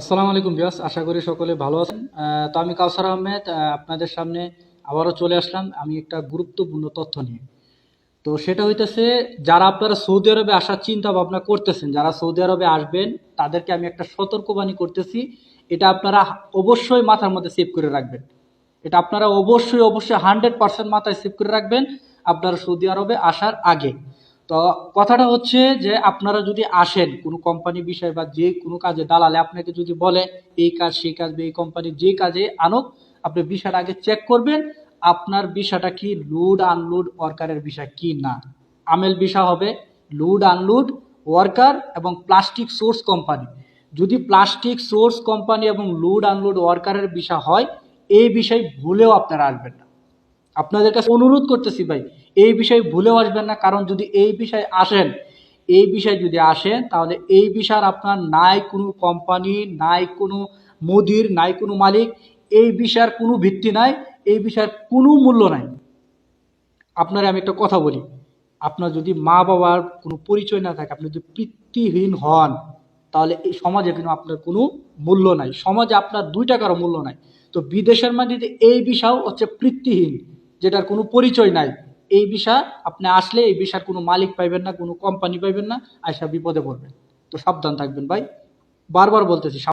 আসসালামু আলাইকুম বিয়াস আশা করি সকলে ভালো আছেন। তো আমি কাউসার আহমেদ আপনাদের সামনে আবারও চলে আসলাম আমি একটা গুরুত্বপূর্ণ তথ্য নিয়ে। তো সেটা হইতেছে, যারা আপনারা সৌদি আরবে আসার চিন্তা ভাবনা করতেছেন, যারা সৌদি আরবে আসবেন, তাদেরকে আমি একটা সতর্কবাণী করতেছি, এটা আপনারা অবশ্যই মাথার মধ্যে সেভ করে রাখবেন। এটা আপনারা অবশ্যই অবশ্যই হান্ড্রেড পার্সেন্ট মাথায় সেভ করে রাখবেন আপনারা সৌদি আরবে আসার আগে। তো কথাটা হচ্ছে যে আপনারা যদি আসেন কোনো কোম্পানি বিষয় বা যে কোনো কাজে দালালে আপনাকে যদি বলে, এই কাজ, সেই কাজ বা এই কোম্পানির যে কাজে আনুক, আপনি বিষয়টা আগে চেক করবেন, আপনার বিষয়টা কি লোড আনলোড ওয়ার্কারের বিষয় কি না? আমেল বিষয় হবে লুড আনলোড ওয়ার্কার এবং প্লাস্টিক সোর্স কোম্পানি যদি প্লাস্টিক সোর্স কোম্পানি এবং লোড আনলোড ওয়ার্কারের বিষয় হয়, এই বিষয় ভুলেও আপনারা আসবেন না। আপনাদের কাছে অনুরোধ করতেছি ভাই, এই বিষয়ে ভুলেও আসবেন না, কারণ যদি এই বিষয়ে আসেন, এই বিষয়ে যদি আসেন, তাহলে এই বিষয়ের আপনার নাই কোনো কোম্পানি নাই কোনো মুদির, নাই কোনো মালিক, এই বিষয়ের কোনো ভিত্তি নাই, এই বিষয়ের কোনো মূল্য নাই। আপনার আমি একটা কথা বলি, আপনার যদি মা বাবার কোনো পরিচয় না থাকে, আপনি যদি পিতৃহীন হন, তাহলে এই সমাজে কিন্তু আপনার কোনো মূল্য নাই। সমাজে আপনার দুই টাকারও মূল্য নাই। তো বিদেশের মাটিতে এই বিষয় হচ্ছে পিতৃহীন। যেটার কোনো পরিচয় নাই। এই বিষয় আপনি আসলে এই বিষয়ের কোনো মালিক পাইবেন না, কোনো কোম্পানি পাইবেন না আয়সা বিপদে পড়বেন। তো সাবধান থাকবেন ভাই। বারবার বলতেছি